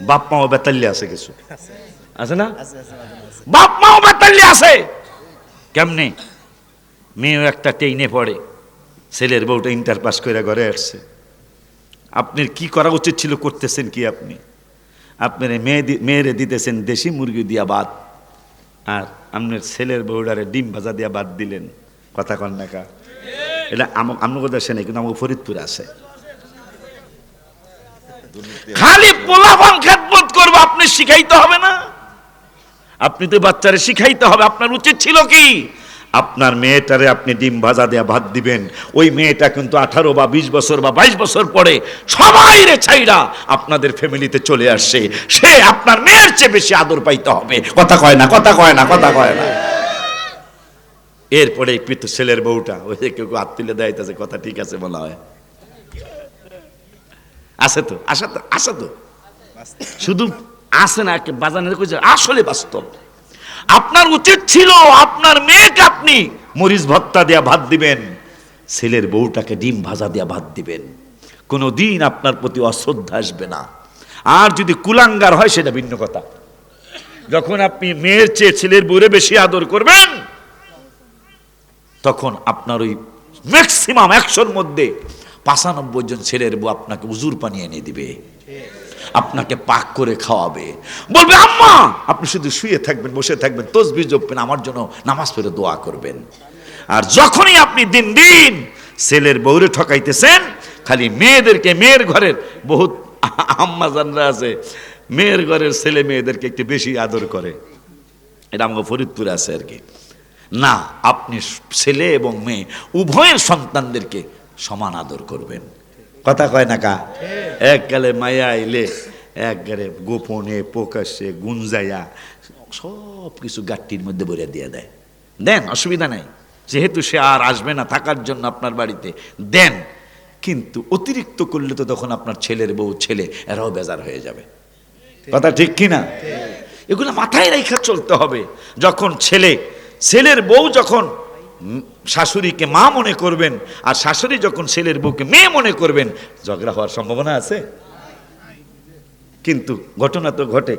বাপ মাও বেতাল্লি আছে কিছু। আছে। না। বাপ মাও বেতাল্লি আছে। কেমনে? মেয়েও একটা টেইনে পড়ে। ছেলের বউটা ইন্টার পাস করে ঘরে আসছে। আপনার কি করা উচিত ছিল করতেছেন কি আপনি? আপনার মেয়ে মেয়েরে দিতেছেন দেশি মুরগি দিয়া বাদ আর আপনার ছেলের বউডারে ডিম ভাজা দিয়া বাদ দিলেন। কথা কন নাকা এটা আমাকে সে নেই কিন্তু আমাকে ফরিদপুর আছে। খালি পোলাপান খেদমত করব, আপনি শিখাইতে হবে না? আপনি তো বাচ্চারে শিখাইতে হবে, আপনার উচিত ছিল কি? আপনার মেয়েটারে আপনি ডিম ভাজা দেয়া ভাত দিবেন, ওই মেয়েটা কিন্তু আঠারো বা বিশ বছর বা বাইশ বছর পরে সবাই রে ছাইরা আপনাদের ফ্যামিলিতে চলে আসছে, সে আপনার মেয়ের চেয়ে বেশি আদর পাইতে হবে। কথা কয় না, কথা কয় না, কথা কয় না। এরপরে পিতু ছেলের বউটা, ওই যে কেউ কেউ হাত তুলে দেয় কথা ঠিক আছে বলা হয়। আছে তো আসা তো আসা তো। শুধু আসে না বাজানের কইছে, আসলে বাস্তব। আপনার উচিত ছিল, আপনার মেয়েকে আপনি মরিচ ভত্তা দেয়া ভাত দিবেন, ছেলের বউটাকে ডিম ভাজা দেয়া ভাত দিবেন। কোনো দিন আপনার প্রতি অশ্রদ্ধা আসবে না। আর যদি কুলাঙ্গার হয়, সেটা ভিন্ন কথা। যখন আপনি মেয়ের চেয়ে ছেলের বউরে বেশি আদর করবেন, তখন আপনার ওই ম্যাক্সিমাম একশোর মধ্যে পাঁচানব্বই জন ছেলের বউ আপনাকে উজুর পানি এনে দিবে। আপনাকে পাক করে খাওয়াবে। বলবে, আম্মা, আপনি শুধু শুয়ে থাকবেন, বসে থাকবেন তসবি জপবেন, আমার জন্য নামাজ পড়ে দোয়া করবেন। আর যখনই আপনি দিন দিন ছেলের বউরে ঠকাইতেছেন, খালি মেয়েদেরকে, মেয়ের ঘরের বহুত আম্মা জানরা আছে, মেয়ের ঘরের ছেলে মেয়েদেরকে একটু বেশি আদর করে। এটা আমাকে ফরিদপুরে আছে আর কি। না, আপনি ছেলে এবং মেয়ে, উভয়ের সন্তানদেরকে সমান আদর করবেন। কথা কয় না কা? এক গেলে মায়া আইলে এক গেলে গোপনে, প্রকাশ্যে, গুঞ্জাইয়া, সব কিছু গাট্টির মধ্যে ভরে দিয়ে দেয়। দেন, অসুবিধা নাই। যেহেতু সে আর আসবে না থাকার জন্য আপনার বাড়িতে, দেন। কিন্তু অতিরিক্ত করলে তো তখন আপনার ছেলের বউ, ছেলে, এরাও বেজার হয়ে যাবে। কথা ঠিক কিনা এগুলো মাথায় রেখা চলতে হবে। যখন ছেলে, ছেলের বউ যখন শাশুড়িকে মা মনে করবেন আর শাশুড়ি যখন ছেলের বউকে মেয়ে মনে করবেন ঝগড়া হওয়ার সম্ভাবনা আছে? কিন্তু ঘটনা তো ঘটে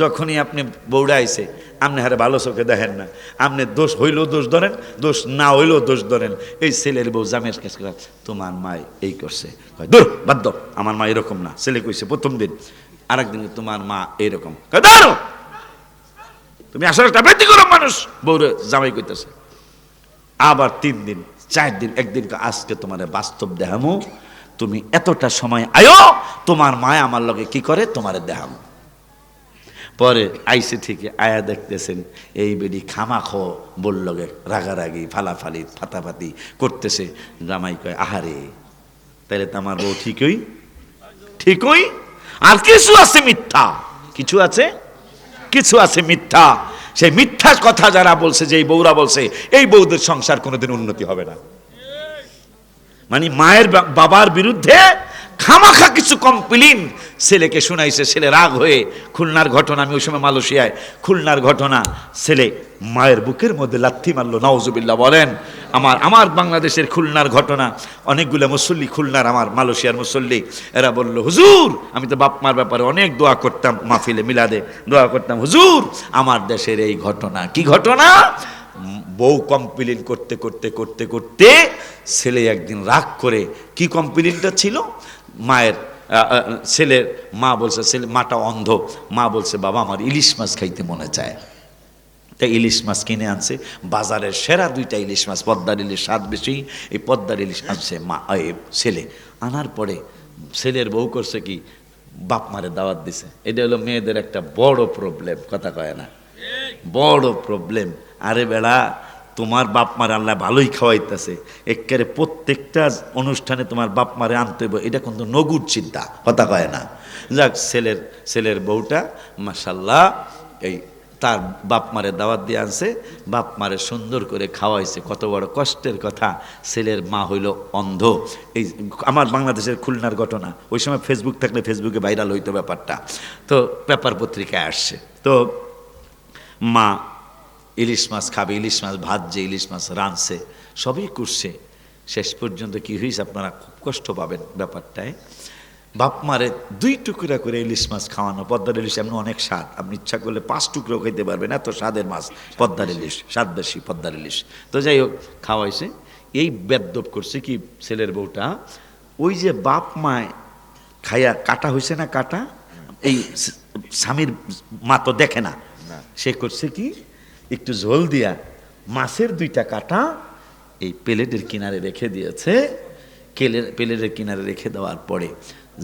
যখনই আপনি বৌড়া আইছে আপনি হারে ভালো চোখে দেখেন না আপনি দোষ হইলেও দোষ ধরেন দোষ না হইলেও দোষ ধরেন এই ছেলের বউ জামের কাছে তোমার মা এই করছে। দূর বাদ আমার মা এরকম না। ছেলে কইছে প্রথম দিন। আরেকদিন তোমার মা এইরকম কয়, দাঁড়ো তুমি আসলে একটা ব্যতিক্রম মানুষ। বউরে জামাই কইতেছে আবার তিন দিন, চার দিন, একদিন আজকে তোমার বাস্তব দেখামো। তুমি এতটা সময় আয়ো, তোমার মায় আমার লগে কি করে? তোমারে দেখামো। পরে আইসে থেকে আয়া দেখতেছেন, এই বেডি খামাখ বললগে রাগারাগি, ফালাফালি, ফাতাফাতি করতেছে। জামাই কয়, আহারে তাহলে তো আমার বউ ঠিকই? ঠিকই? আর কিছু আছে মিথ্যা। কিছু আছে? কিছু আছে মিথ্যা। সেই মিথ্যা কথা যারা বলছে যে এই বউরা বলছে, এই বউদের সংসার কোনোদিন উন্নতি হবে না। মানে মায়ের বাবার বিরুদ্ধে খামাখা কিছু কমপ্লেন। ছেলেকে শোনাইছে, ছেলে রাগ হয়ে খুলনার ঘটনা, আমি ওই সময় মালয়েশিয়ায়, খুলনার ঘটনা, ছেলে মায়ের বুকের মধ্যে লাথি মারলো নওজুবিল্লাহ বলেন, আমার আমার বাংলাদেশের খুলনার ঘটনা, অনেকগুলো মুসল্লি খুলনার আমার, মালয়েশিয়ার মুসল্লি, এরা বলল, হুজুর, আমি তো বাপ মার ব্যাপারে অনেক দোয়া করতাম মাহফিলে, মিলাদে, দোয়া করতাম, হুজুর, আমার দেশের এই ঘটনা, কি ঘটনা? বউ কমপ্লেন করতে করতে করতে করতে ছেলে একদিন রাগ করে, কি কমপ্লেনটা ছিল? মায়ের ছেলের, মা বলছে, ছেলে, মাটা অন্ধ। মা বলছে, বাবা, আমার ইলিশ মাছ খাইতে মনে চায়। তাই ইলিশ মাছ কিনে আনছে। বাজারের সেরা দুইটা ইলিশ মাছ, পদ্মার ইলিশ স্বাদ বেশি, এই পদ্মার ইলিশ আনছে মা ছেলে। আনার পরে ছেলের বউ করছে কি, বাপ মারে দাওয়াত দিছে। এটা হলো মেয়েদের একটা বড় প্রবলেম কথা কয় না। বড় প্রবলেম আরে বেড়া তোমার বাপ মারে আল্লাহ ভালোই খাওয়াইতেছে। একেবারে প্রত্যেকটা অনুষ্ঠানে তোমার বাপ মারে আনতে হবে এটা কিন্তু নগুর চিন্তা, কথা কয় না। যাক, ছেলের ছেলের বউটা মাসাল্লাহ এই তার বাপ মারে দাওয়াত দিয়ে আনছে। বাপ মারে সুন্দর করে খাওয়াইছে। কত বড় কষ্টের কথা। ছেলের মা হইল অন্ধ। এই আমার বাংলাদেশের খুলনার ঘটনা। ওই সময় ফেসবুক থাকলে ফেসবুকে ভাইরাল হইতো ব্যাপারটা। তো পেপার পত্রিকায় আসছে। তো মা ইলিশ মাছ খাবে ইলিশ মাছ ভাজছে ইলিশ মাছ রাঁধছে সবই করছে। শেষ পর্যন্ত কি হয়েছে আপনারা খুব কষ্ট পাবেন ব্যাপারটায়। বাপ মারে দুই টুকরা করে ইলিশ মাছ খাওয়ানো পদ্মার ইলিশ এমন অনেক স্বাদ। আপনি ইচ্ছা করলে পাঁচ টুকরো খেতে পারবেন এত স্বাদের মাছ পদ্মার ইলিশ স্বাদ বেশি পদ্মার ইলিশ। তো যাই হোক খাওয়াইছে। এই বেদব করছে কি ছেলের বউটা ওই যে বাপ মায় খাইয়া কাটা হয়েছে না কাটা? এই স্বামীর মা তো দেখে না। সে করছে কি? একটু ঝোল দিয়া মাছের দুইটা কাটা এই প্লেটের কিনারে রেখে দিয়েছে। কেলের প্লেটের কিনারে রেখে দেওয়ার পরে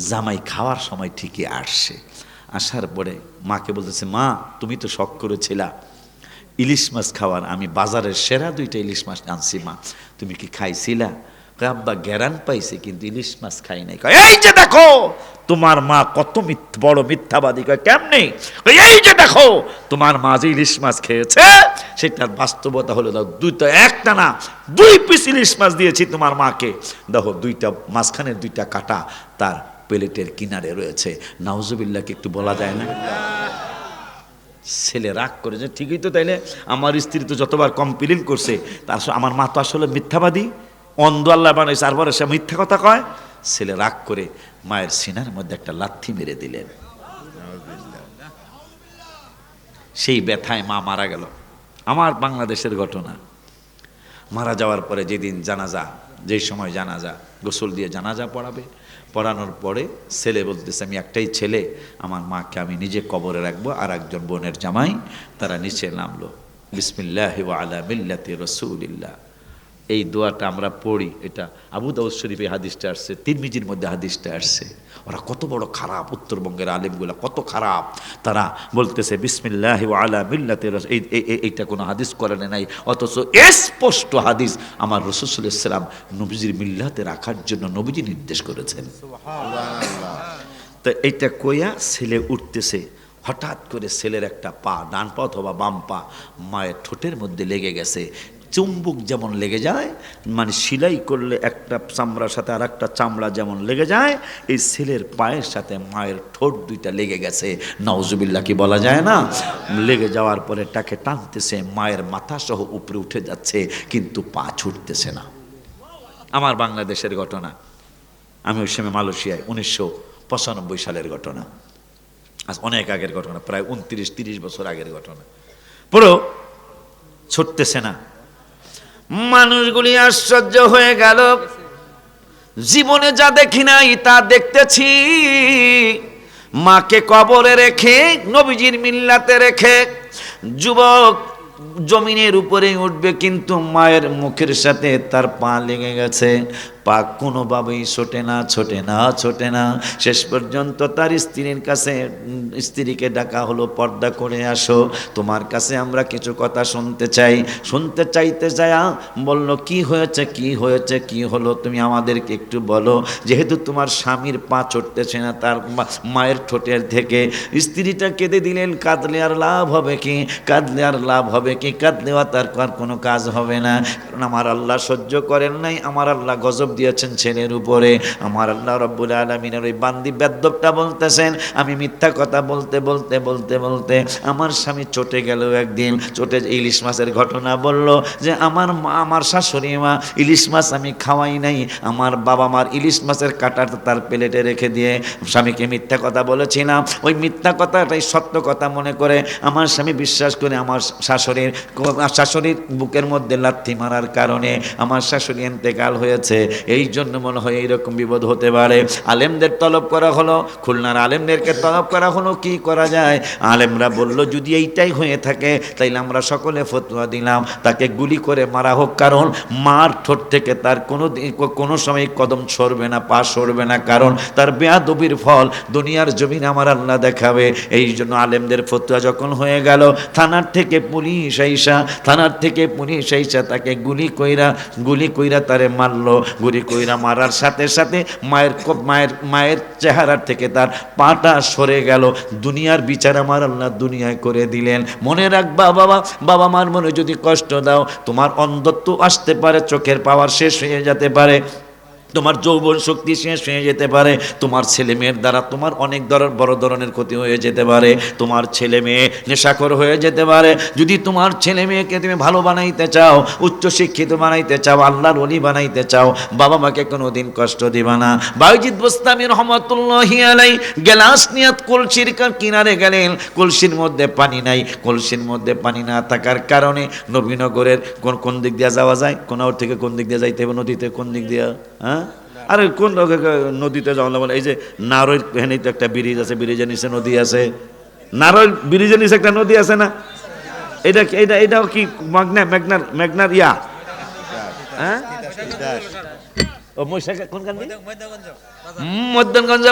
জামাই খাওয়ার সময় ঠিকই আসছে। আসার পরে মাকে বলতেছে, মা, তুমি তো শখ করেছিলা ইলিশ মাছ খাওয়ার। আমি বাজারের সেরা দুইটা ইলিশ মাছ আনছি, মা। তুমি কি খাইছিলা? আব্বা গ্যারান পাইছে, কিন্তু ইলিশ মাছ খাই নাই। এই যে দেখো, তোমার মা কত মিথ্যা, বড় মিথ্যাবাদী, কয়, কেমনে? এই যে দেখো, তোমার মা যে ইলিশ মাছ খেয়েছে, সেটার বাস্তবতা হলো, দাও দুইটা একটা না দুই পিস ইলিশ মাছ দিয়েছি তোমার মাকে। দেখো দুইটা মাঝখানের দুইটা কাটা তার প্লেটের কিনারে রয়েছে। নাউজুবিল্লাহকে একটু বলা যায় না? ছেলে রাগ করেছে ঠিকই তো তাইলে, আমার স্ত্রী তো যতবার কমপ্লেন করছে, তার আমার মা তো আসলে মিথ্যাবাদী। অন্ধ আল্লাহ বানাইছে তারপরে সে মিথ্যা কথা কয়? ছেলে রাগ করে মায়ের সিনার মধ্যে একটা লাথি মেরে দিলেন। সেই ব্যথায় মা মারা গেল। আমার বাংলাদেশের ঘটনা। মারা যাওয়ার পরে যেদিন জানাজা যেই সময় জানাজা, গোসল দিয়ে জানাজা পড়াবে। পড়ানোর পরে ছেলে বলতেছে, আমি একটাই ছেলে, আমার মাকে আমি নিজে কবরে রাখব, আর একজন বোনের জামাই তারা নিচে নামলো। বিসমিল্লাহ আলা মিল্লাতি রসুলিল্লাহ। এই দোয়াটা আমরা পড়ি এটা আবু দাউদ শরীফে হাদিসটা আসছে তিরমিজির মধ্যে হাদিসটা আসছে। ওরা কত বড় খারাপ উত্তরবঙ্গের আলেমগুলা কত খারাপ। তারা বলতেছে বিসমিল্লাহ আলা মিল্লাতে এই এই- এই- এইটা কোনো হাদিস করে নাই অথচ স্পষ্ট হাদিস আমার রসুল ইসলাম নবীজির মিল্লাতে রাখার জন্য নবীজি নির্দেশ করেছেন। তো এইটা কইয়া ছেলে উঠতেছে হঠাৎ করে ছেলের একটা পা ডান পা অথবা বাম পা মায়ের ঠোঁটের মধ্যে লেগে গেছে। চুম্বুক যেমন লেগে যায় মানে সিলাই করলে একটা চামড়ার সাথে আর একটা চামড়া যেমন লেগে যায়, এই ছেলের পায়ের সাথে মায়ের ঠোঁট দুইটা লেগে গেছে। নওজুবিল্লা কি বলা যায় না? লেগে যাওয়ার পরে তাকে টানতেছে, মায়ের মাথা সহ উপরে উঠে যাচ্ছে, কিন্তু পা ছুটতেছে না। আমার বাংলাদেশের ঘটনা। আমি ওই সময় মালয়েশিয়ায়, উনিশশো পঁচানব্বই সালের ঘটনা। আজ অনেক আগের ঘটনা, প্রায় উনত্রিশ তিরিশ বছর আগের ঘটনা। পুরো ছুটতেছে না। মানুষগুলি আশ্চর্য হয়ে গেল। জীবনে যা দেখি নাই তা দেখতেছি। মাকে কবরে রেখে, নবীজির মিল্লাতে রেখে যুবক জমিনের উপরে উঠবে, কিন্তু মায়ের মুখের সাথে তার পা লেগে গেছে। পা কোনোভাবেই ছোটে না ছোটে না ছোটে না। শেষ পর্যন্ত তার স্ত্রীর কাছে স্ত্রীকে ডাকা হলো, পর্দা করে আসো। তোমার কাছে আমরা কিছু কথা শুনতে চাই। শুনতে চাইতে যায়া বলল, কি হয়েছে কি হয়েছে, কি হলো? তুমি আমাদেরকে একটু বলো। যেহেতু তোমার স্বামীর পা চড়তেছে না, তার মায়ের ঠোঁটের থেকে। স্ত্রীটা কেঁদে দিলেন, কাঁদলে আর লাভ হবে কি? কাঁদলে আর লাভ হবে কি? কাঁদলেও তার কোনো কাজ হবে না। কারণ আমার আল্লাহ সহ্য করেন নাই, আমার আল্লাহ গজব দিয়েছেন ছেলের উপরে। আমার আল্লাহ রব্বুল আলমিনের ওই বান্দি বেদ্যপটা বলতেছেন, আমি মিথ্যা কথা বলতে বলতে বলতে বলতে আমার স্বামী চটে গেল একদিন। চটে ইলিশ মাছের ঘটনা বলল যে, আমার মা, আমার শাশুড়ি মা, ইলিশ মাছ আমি খাওয়াই নাই। আমার বাবা মার ইলিশ মাছের কাটাটা তার প্লেটে রেখে দিয়ে স্বামীকে মিথ্যা কথা বলেছিলাম। ওই মিথ্যা কথাটাই সত্য কথা মনে করে আমার স্বামী বিশ্বাস করে আমার শাশুড়ির শাশুড়ির বুকের মধ্যে লাথি মারার কারণে আমার শাশুড়ি এন্তেকাল হয়েছে। এই জন্য মনে হয় এইরকম বিপদ হতে পারে। আলেমদের তলব করা হলো, খুলনার আলেমদেরকে তলব করা হলো, কি করা যায়? আলেমরা বলল, যদি এইটাই হয়ে থাকে, তাইলে আমরা সকলে ফতুয়া দিলাম। তাকে গুলি করে মারা হোক, কারণ মার ঠোঁট থেকে তার কোনো কোনো সময় কদম সরবে না, পা সরবে না, কারণ তার বেয়াদবির ফল দুনিয়ার জমিন আমার আল্লাহ দেখাবে। এই জন্য আলেমদের ফতুয়া যখন হয়ে গেল, থানার থেকে পুলিশ আইসা, থানার থেকে পুলিশ আইসা তাকে গুলি কইরা গুলি কইরা তারে মারলো। গুলি কইরা মারার সাথে সাথে মায়ের মায়ের মায়ের চেহারার থেকে তার পাটা সরে গেল। দুনিয়ার বিচার আমার আল্লাহ দুনিয়ায় করে দিলেন। মনে রাখবা বাবা বাবা মার মনে যদি কষ্ট দাও, তোমার অন্ধত্ব আসতে পারে, চোখের পাওয়ার শেষ হয়ে যেতে পারে। তোমার যৌবন শক্তি শেষ হয়ে যেতে পারে, তোমার ছেলে মেয়ের দ্বারা তোমার অনেক ধরনের বড় ধরনের ক্ষতি হয়ে যেতে পারে, তোমার ছেলে মেয়ে নেশাখর হয়ে যেতে পারে। যদি তোমার ছেলে মেয়েকে তুমি ভালো বানাইতে চাও, উচ্চ শিক্ষিত বানাইতে চাও, আল্লাহর অলি বানাইতে চাও, বাবা মাকে কোনোদিন কষ্ট দিবা না। বাইজিৎ বোস্তামি রহমতুল্লাহ আলাই গেলাস নিয়াত কলসির কিনারে গেলেন, কলসির মধ্যে পানি নাই। কলসির মধ্যে পানি না থাকার কারণে নবীনগরের কোন কোন দিক দিয়ে যাওয়া যায়? কোন ওর থেকে কোন দিক দিয়ে যাইতে হবে নদীতে কোন দিক দিয়ে? হ্যাঁ? আরে কোন নদীতে যাওয়া বলে? এই যে নারই এখানে তো একটা ব্রিজ আছে, ব্রিজের নিচে নদী আছে। নারই ব্রিজের নিচে একটা নদী আছে না? এটা এটা এটাও কি মাগনা মেঘনার মেঘনার ইয়া? হ্যাঁ?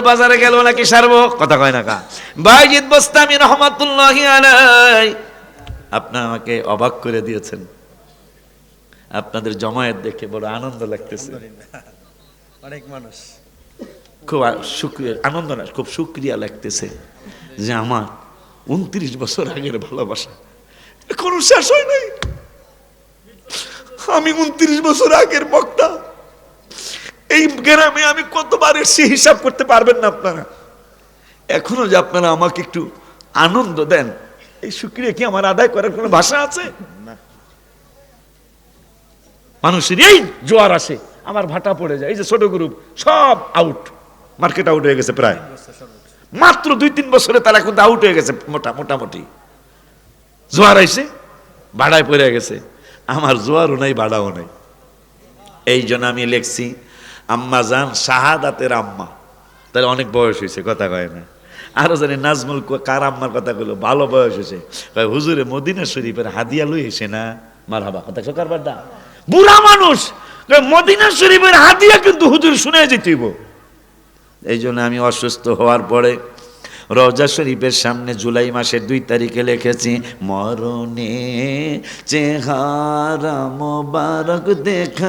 বাজারে গেল নাকি সারবো? কথা কয় না কা। অবাক করে দিয়েছেন। আপনাদের জমায়েত দেখে বড় আনন্দ লাগতেছে। অনেক মানুষ। খুব শুক্রিয়া আনন্দ না খুব শুক্রিয়া লাগতেছে যে আমার উনত্রিশ বছর আগের ভালোবাসা এখনও শেষ হয় নাই। আমি উনত্রিশ বছর আগের বক্তা। এই গ্রামে আমি কতবার এসে হিসাব করতে পারবেন না আপনারা। এখনও যে আপনারা আমাকে একটু আনন্দ দেন এই শুক্রিয়া কি আমার আদায় করার কোনো ভাষা আছে? না। মানুষের এই জোয়ার আসে। আমার ভাটা পড়ে যায়, এই যে ছোট গ্রুপ সব আউট মার্কেট আউট হয়ে গেছে প্রায়। মাত্র দুই তিন বছরে তারা কিন্তু আউট হয়ে গেছে, মোটা মোটামুটি। জোয়ার আইসে ভাড়ায় পড়ে গেছে। আমার জোয়ারও নাই ভাড়াও নাই। এই জন্য আমি লেখছি, আম্মা জান শাহাদাতের আম্মা। তাহলে অনেক বয়স হয়েছে, কথা কয় না। আরও জানি নাজমুল কার আম্মার কথা কইলো? ভালো বয়স হয়েছে। হুজুরে মদিনা শরীফের হাদিয়া লই এসে না? মার হাবা কথা সকার দা বুড়া মানুষ মদিনা শরীফের হাতিয়া কিন্তু হুজুর শুনে যেতেইব। এই জন্য আমি অসুস্থ হওয়ার পরে রজা শরীফের সামনে জুলাই মাসের দুই তারিখে লিখেছি, মরণে চেহারা মোবারক দেখা